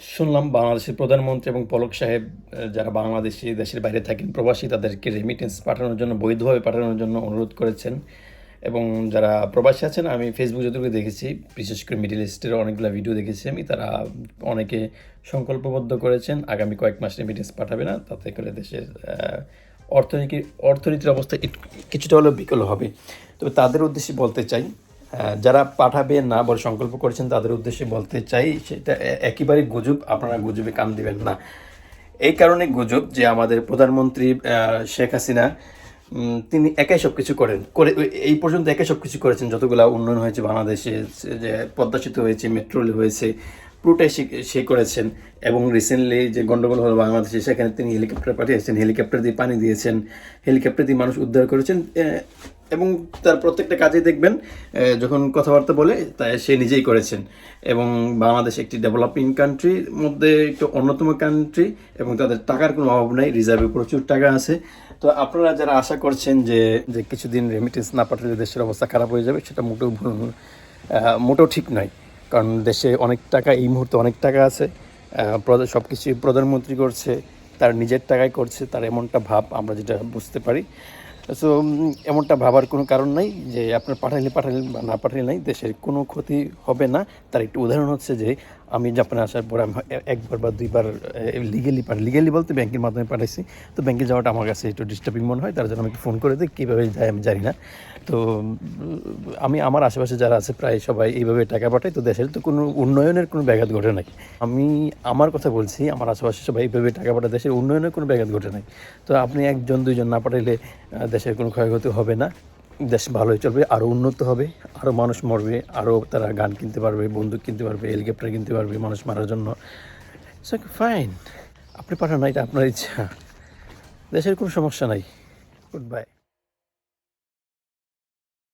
শুনলাম বাংলাদেশের প্রধানমন্ত্রী এবং পলক সাহেব যারা বাংলাদেশি, দেশের বাইরে থাকেন, প্রবাসী, তাদেরকে রেমিটেন্স পাঠানোর জন্য, বৈধভাবে পাঠানোর জন্য অনুরোধ করেছেন। এবং যারা প্রবাসী আছেন, আমি ফেসবুক যতটুকু দেখেছি, বিশেষ করে মিডিল ইস্টের অনেকগুলো ভিডিও দেখেছি আমি, তারা অনেকে সংকল্পবদ্ধ করেছেন, আগামী কয়েক মাস রেমিটেন্স পাঠাবে না, তাতে করে দেশের অর্থনীতি, অর্থনীতির অবস্থা কিছুটা হলেও বিকল হবে। তবে তাদের উদ্দেশ্যে বলতে চাই যারা পাঠাবে, না বলে সংকল্প করেছেন, তাদের উদ্দেশ্যে বলতে চাই, সেটা একেবারে গুজব, আপনারা গুজবে কান দিবেন না। এই কারণে গুজব যে আমাদের প্রধানমন্ত্রী শেখ হাসিনা তিনি একাই সব কিছু করেন। করে, এই পর্যন্ত একাই সব কিছু করেছেন। যতগুলো উন্নয়ন হয়েছে বাংলাদেশে যে পদ্মা সেতু হয়েছে, মেট্রো রেল হয়েছে, পুরোটাই সে করেছেন। এবং রিসেন্টলি যে গন্ডগোল হলো বাংলাদেশে, সেখানে তিনি হেলিকপ্টার পাঠিয়েছেন। হেলিকপ্টার দিয়ে পানি দিয়েছেন। হেলিকপ্টার দিয়ে মানুষ উদ্ধার করেছেন। এবং তার প্রত্যেকটা কাজেই দেখবেন যখন কথাবার্তা বলে, তাই সে নিজেই করেছেন। এবং বাংলাদেশ একটি ডেভেলপিং কান্ট্রির মধ্যে একটু অন্যতম কান্ট্রি এবং তাদের টাকার কোনো অভাব নেই রিজার্ভে প্রচুর টাকা আছে। তো আপনারা যারা আশা করছেন যে যে কিছুদিন রেমিটেন্স না পাঠালে দেশের অবস্থা খারাপ হয়ে যাবে, সেটা মোটেও ভুল মোটেও ঠিক নয়। কারণ দেশে অনেক টাকা, এই মুহূর্তে অনেক টাকা আছে। সব কিছুই প্রধানমন্ত্রী করছে, তার নিজের টাকায় করছে, তার এমনটা ভাব আমরা যেটা বুঝতে পারি। সো এমনটা ভাবার কোনো কারণ নাই যে আপনার পাঠাইলে পাঠাইলে বা না পাঠাইলে নাই, দেশের কোনো ক্ষতি হবে না। তার একটি উদাহরণ হচ্ছে যে, আমি জাপানে আসার পর আমি একবার বা দুইবার লিগেলি পাঠাই লিগেলি বলতে ব্যাংকের মাধ্যমে পাঠাইছি। তো ব্যাংকে যাওয়াটা আমার কাছে একটু ডিস্টার্বিং মনে হয়, তার জন্য আমাকে ফোন করে দিই কীভাবে যায় আমি জানি না। তো আমি আমার আশেপাশে যারা আছে প্রায় সবাই এইভাবে টাকা পাঠায়, তো দেশের তো কোনো উন্নয়নের কোনো ব্যাঘাত ঘটে নাই। আমি আমার কথা বলছি, আমার আশেপাশে সবাই এইভাবে টাকা পাঠায়, দেশের উন্নয়নের কোনো ব্যাঘাত ঘটে নাই। তো আপনি একজন, দুইজন না পাঠাইলে দেশের কোনো ক্ষয়ক্ষতি হবে না। দেশ ভালোই চলবে আরও উন্নত হবে আরও মানুষ মরবে আরও তারা গান কিনতে পারবে, বন্দুক কিনতে পারবে হেলিকপ্টার কিনতে পারবে মানুষ মারার জন্য। ফাইন আপনি পাঠান না এটা আপনার ইচ্ছা। দেশের কোনো সমস্যা নাই। Good bye